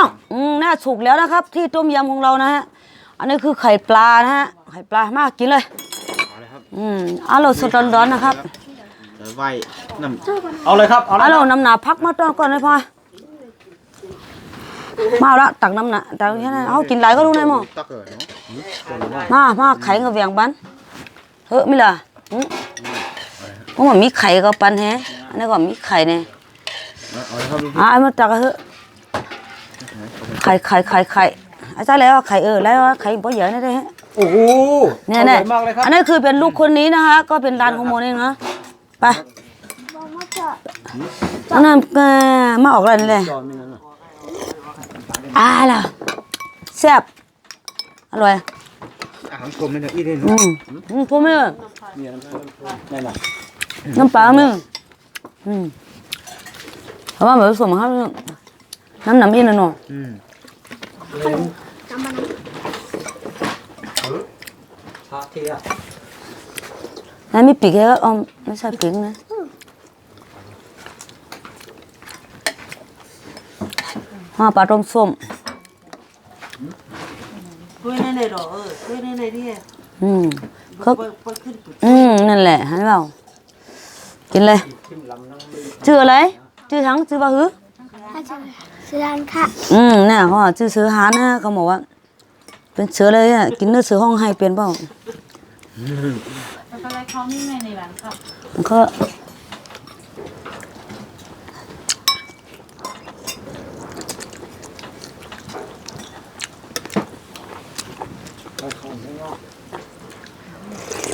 องอืมน่าสุกแล้วนะครับ ที่ต้มยำของเรานะฮะอันนี้คือไข่ปลานะฮะไข่ปลามากกินเลยเอาเลยครับอืมอร่อยสดร้อนๆนะครับเดี๋ยวไหวน้ำเอาเลยครับเอาเลอร่ยอยน้ำหนาพักมาต้อนก่อนเลยพ่อมาเอาละตักน้ำหนาตักแค่นั้นเอากินหลายก็รู้ได้มั้งตักเลยเนาะมามาไข่กับเวียงบันเฮ้ยไม่ล่ะอืมเพราะมันมีไข่กับปันแฮะอันนี้ก็มีไข่เนี่ยเอาเลยครับลูกอะเอามาตักเถอะ ไข่ไข่ไข่ไข่อาจารย์แล้วไข่เออแล้วไข่บ่เยอะนี่ได้ฮะโอ้โหเนี่ยอเนี่ร่ยอยมากเลยครับอันนี้คือเป็นลูกคนนี้นะคะ ก็เป็นร้านของโมนี่นะไปอันนั้นก็มาออกอะไรนี่เลยจอมนี่นั่นน่ะอ่าล่ะแซ่บอร่อยอาหารกลมเลยเนี่ยอีเด่นอืมอืมพวกมึงเนี่ยน้ำนั่นน่ะน้ำปลามึงอืมเพราะว่าเหมือนสมครับ น้ำน้ำอินนะเนาะอืมพระเทียแล้วมีปีกแค่ก็อ๋อไม่ใช่ปีกนะห่อปลาต้มส้มด้วยในในหรอเออด้วยในในที่อืมเขาเปิดเปิดขึ้นอืมนั่นแหละเห็นเปล่ากินเล ยชื่ออะไรชื่อทั้งชื่อว่าหืออาจารย์สุดานค่ะ อืมเนี่ยเขาบอกชื่อเสือหานะเขาบอกว่า เป็นเสือเลยอะกินเนื้อเสือห้องให้เป็นเปล่าอะไรเขานี่ไงในร้านครับมันก็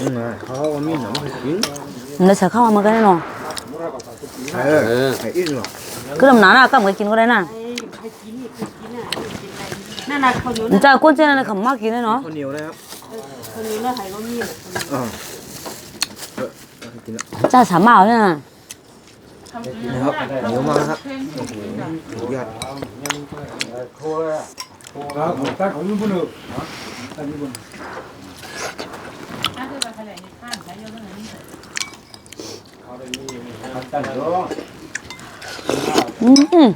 อืมอะเขาเอามีดหน่อยมากินมันจะเข้ามากันแน่นอนเออไอ้อีหรอคือลำหนาน่ะก็เหมือนกินก็ได้น่ะ ไอ้ใครกินนี่ใครกินน่ะกินอะไร นั่นน่ะเขาอยู่นน่ะจะก้นเจนอะไรขำมากกินเลยเนาะข้าวเหนียวเลยครับเขาอยู่น่ะใครก็มีอ่าเออเอากินล้วจ้าสามารถเนี่ยนะนะครับเหนียวมากนะครับโอ้โหสุดยอดนั่นคือการแถลงในข้างใช้เยอะเรื่องนี้อืม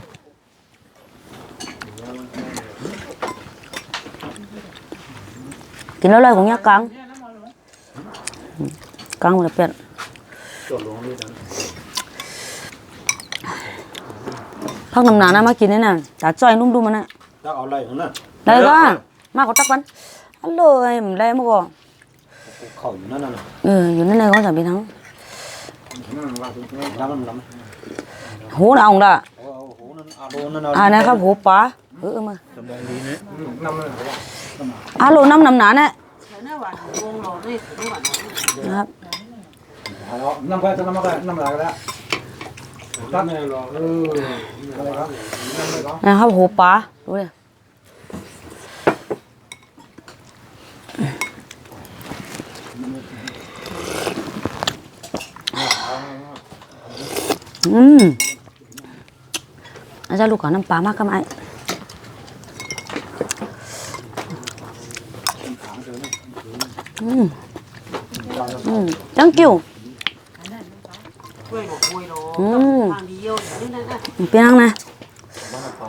กินแล้วเลยของยากลางกลางหมดเลยเปลี่ยนพักน้ำหนานะมากินนี่น่ะจ่าจ้อยนุ่มดูมันน่ะจะเอาอะไรของนั่นได้ก็มาก็ตักมันฮัลโหลไอ้มันได้มาก่อนเข่าอยู่นั่นน่ะเอออยู่นั่นเลยก็จะไปทั้งน้ำมันน้ำหูน่ะองด่ะโอ้โหนั่นอาโดนนั่นเอาอ่านะครับหูปลาเออมาสม องดีนะอ่าโลน้ำน้ำหนาเนี่ยใช่น่ะหวานวงหล่อนี่ถือหวานนะครับน้ำไปน้ำมันก็น้ำลายแล้วตัดไม่หรอกเอออะไรครับนะครับหูปลาดูเลยอืมอาจารย์ลูกขอน้ำปลามากก็ไม่อืมอืม thank you กล้วยหน่อกล้วยหล่ออืมทางเดียวนี่นั่นน่ะเปรี้ยงนะ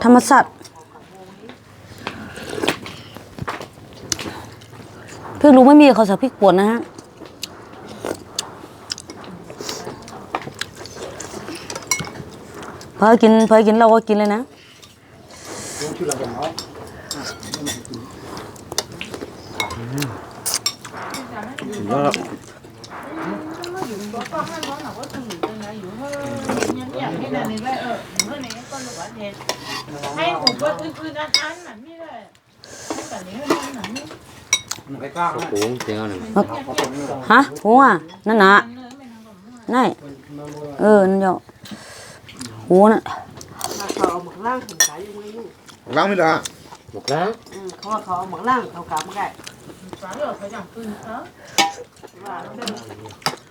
ธรรมศาสตร์พริกลุงไม่มีเขาใส่พริกป่นนะฮะพอกินพอกินเราก็กินเลยนะสุดยอด ครับอยากให้นานนี้ได้เออเมื่อนี้ก็รู้ว่าเทศให้ผมก็อื่นๆอันอันแบบนี้เลยให้แบบนี้ให้แบบนี้ไปกล้าโอ้โหเสียงเอาหน่อยฮะหัวนั่นนะนั่นเออนั่นเดียวหัวน่ะเขาเอาหมึกล่างถึงสายอยู่ไม่ยุ่งล้างไม่ได้หมกแล้วอืมเขาว่าเขาเอาหมึกล่างเขากลับไม่ได้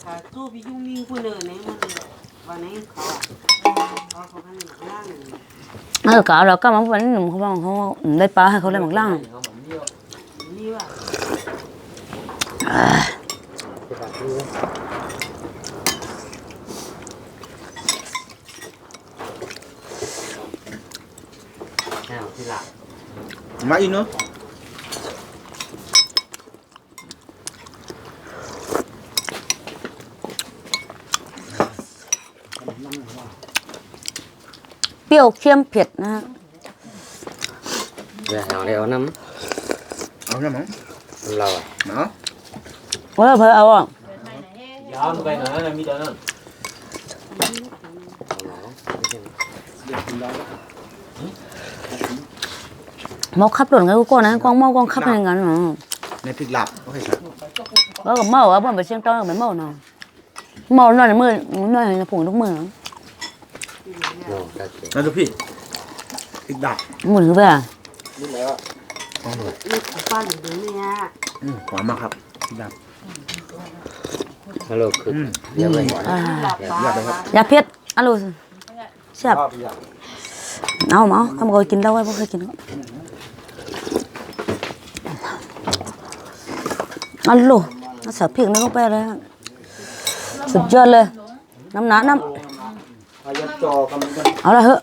ฟ้าเหลือเขาอย่างปืนเขาว่าถ้าสู้พี่ยุ่งยิ่งพูดเลยเนี่ยมันวันนี้เขาอะเขาเขาให้หมึกล่างเออกะเราก็มาวันหนุ่มเขาบอกเขาได้ปลาให้เขาเลยหมักล่างนี่ว่าอ้าวมาอีกเนาะ เปรี้ยวเค็มเผ็ดนะฮะเดี๋ยวเอาเดี๋ยวน้เอาหน้ามั้งำเราอะเนาะเพื่อเพื่อเอาอะยาวไปหน่อยนะมีแต่นั้นหมอขับรถไงกูก่อนนะกองเมากองขับอย่างนั้นเนาะในพริกหลับโอเคครับแล้วก็เมาอะบ่ไปเชียงต้อยก็ไม่เมาเนาะเมาหน่อยมือหน่อยนะผงทุกมือโอ้ได้เก่ง นั่นดูพี่พริกดับมือถือไปอะลูกปั้นอยู่เนี่ยอืมหอมมากครับพริกดับฮัลโหลคืออืมเดี๋ยวไปก่อนอ่าหลับตาอยาเผ็ดอะลูแซ่บเอามาเอามาก็กินแล้วไว้บ่เคยกินอะลูเอาใส่พริกนั่นลงไปเลยฮะสุดยอดเลยน้ำหนาน้อา ยัดจอกันกันเอาละเหอะ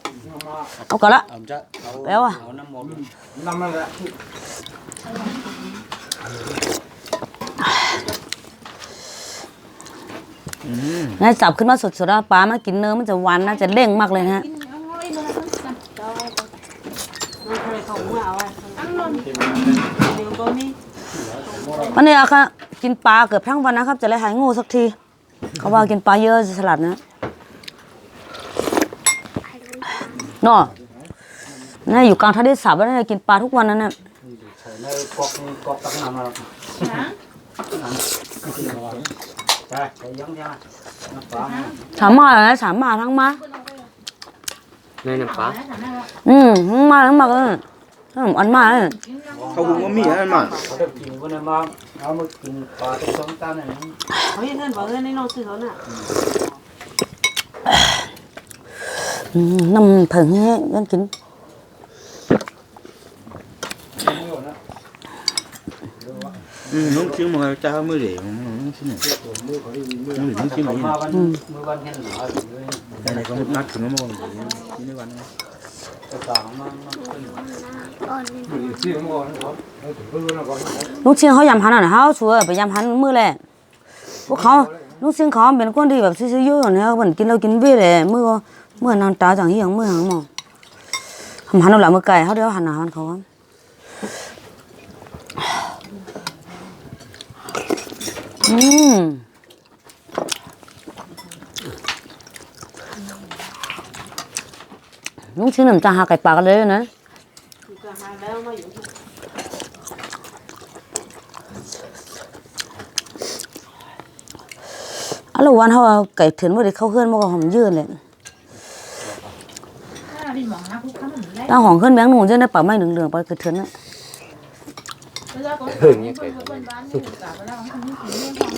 เอาก่อนละเอาจะเอาไปเอาอะเอาน้ำมนต์นำนั่นแหละนายจับขึ้นมาสดๆแล้วปลามากินเนื้อมันจะหวานน่าจะเร่งมากเลยนะฮะมันเคยเขาเมื่อเอาไว้เดี๋ยวก็มีวันนี้อะค่ะกินปลาเกือบทั้งวันนะครับ จะได้หายโง่สักที เขาว่ากินปลาเยอะจะฉลาดนะ เนาะนี่อยู่กลางทะเลสาบแล้วเนี่ยกินปลาทุกวันนั่นน่ะใส่ในกอกกอกตักน้ำมาไปไปยังยังน้ำปลาถามมาแล้วนะถามมาทั้งมาในน้ำปลาอืมทั้งมาทั้งมาก็ทั้งอันมาเลยเขาหุงก็มีนะมันเขาได้กินวันนี้มาเอามากินปลาต้มส้มตาเนี่ยเฮ้ยเงินบอกเงินในน้องซื้อเขาน่ะอืม น้ำเผิงให้ยันกินอืมน้องชิ้นมันจะมือเหลวน้องชิ้นเนี่ยมือน้องชิ้นไหนมาวันมือวันเห็นหนาอยู่เลยอะไรก็นัดถึงมามองอยู่นี่ในวันจะต่างมาขึ้นซื้อมาก่อนครับเพิ่งมาก่อนลูกชิ้นเขายำหันอะเขาชัวร์ไปยำหันมือแหละพวกเขาลูกชิ้นเขาเป็นคนที่แบบซื้อๆเยอะเนี่ยเหมือนกินเรากินเว้ยเลยมือ ก็มือนางตาจังเฮียงมือหังหมอทำหันเอาหลังมือไก่เขาเดี๋ยวหันหน้าหันเขาอะอืมลุงชิ้นหนึ่งจะหาไก่ปลากันเลยนะคือก็หาแล้วมาอยู่อะแล้ววันเขาเอาไก่เถื่อนมาได้เข้าเคลื่อนมาก็หอมยืดเลย đi mỏng nó cũng khá là lẽ ถ้าหอมเคลื่อนแบงค์หนูจะได้ปลาไม้เหลืองๆไปไก่เถื่อนน่ะ bây giờ có cái bên bên bán như cả cái đó không có gì liên quan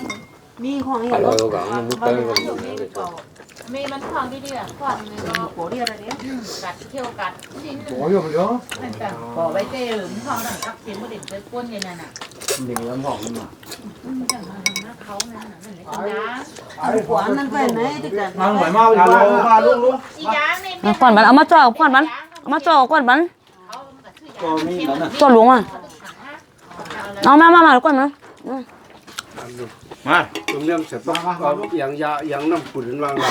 มีของฮัเห็ลนโหลรถก่อนมันมุดไปก่อน mì bánh khoan đi đi à khoan này nó โปเรียอะไรเนี่ย gạt theo gạt xin โอ้ยมันเยอะ thành cả bỏ bay tê ở những khoan đằng cắp tiền mới để tới quân vậy này nè หนึ่งลำหอกมัน chẳng là nó khấu này nè mình lấy con đá หัวนั่นก็ไหนที่กันนั่งไหวมากเลยมาลุงลุง chị dáng này เอาก่อนบันเอามาจ่อก่อนบันเอา มาจ่อก่อนบันก็มีแล้วนะจ่อหลวงอะเอามามามาก่อนนะมาตรงเรื่องเสร็จต้องเอาอย่างยาอย่างน้ำขุ่นวางละ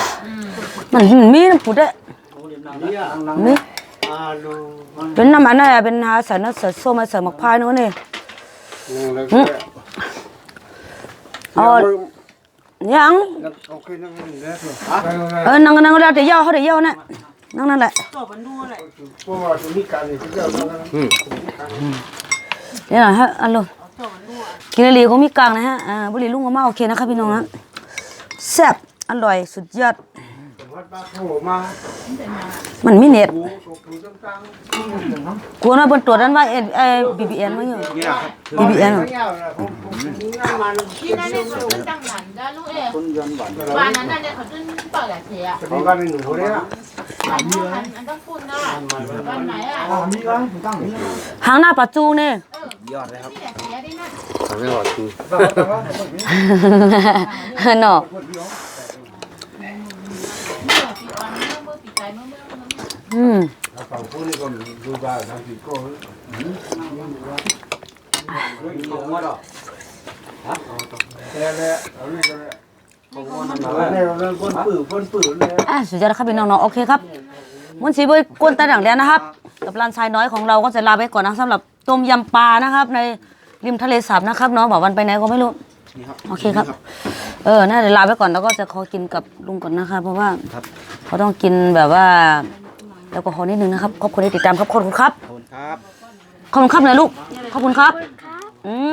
มันมันมีน้ำผุดเด้เนี่ยมีอาลูเป็นน้ำมันน่ะเป็นหาใส่น้ำใส่ส้มมาใส่หมักพายนู้นนี่แล้วก็เอายังโอเคนั่งนี่นะเออนั่งนั่งแล้วเดี๋ยวย่อเขาเดี๋ยวย่อน่ะ นั่งนั่นแหละตัวมันดูอะไรเพราะว่าตรงนี้การนี่ที่เราต้องเดี๋ยวหน่อยฮะอันลูกตัวมันดูกินอะไรก็มีกลางนะฮะอ่าบุหรี่ลุงก็มาโอเคนะครับพี่น้องนะแซ่บอร่อยสุดยอดวัดบ้านเขามามันมีเน็ตดูดูต่างกลัวนะบนตัวนั้นว่าเอ็นเอบีบีเอ็นมั้งอยู่นี่ครับบีบีเอ็นๆไม่ยา วนะผมผมงานมา chị này này เขาตั้งหลันได้ลูกเอ๋คนยันหวานบ้านนั้นน่ะเนี่ยเขาจนเปิดอะเสียของการหนึ่งคนนี้อันนี้อันอันต้องคุณนะบ้านไหนอะอ๋อนี่ก็ตั้งนี่หางหน้าปลาจูนี่ยอดเลยครับที่เสียได้นั่นทำให้หอดคือเนาะเมื่อปีอ่อนเมื่อเมื่อปีใจเอเมื่อเมื่ออืมฝั่งผู้นี่ก็ดูบ้านทางสิโก้ของงวดหรอแล้วแล้วเอานี่ก็แล้วเนี่ยเราคนปื้อคนปื้อเลย อะสุดยอดครับพี่น้องๆโอเคครับมันสีเบยกวนตาดังแล้วนะครับ กับร้านชายน้อยของเราก็จะลาไปก่อนนะสำหรับต้มยำปลานะครับ ในริมทะเลสาบนะครับเนาะบอกวันไปไหนก็ไม่รู้โอเคครับ เออน่าจะลาไปก่อนแล้วก็จะขอกินกับลุงก่อนนะคะเพราะว่าเขาต้องกินแบบว่าแอลกอฮอล์นิดนึงนะครับขอบคุณที่ติดตามครับขอบคุณครับขอบคุณครับขอบคุณครับนะลูกขอบคุณครับอืม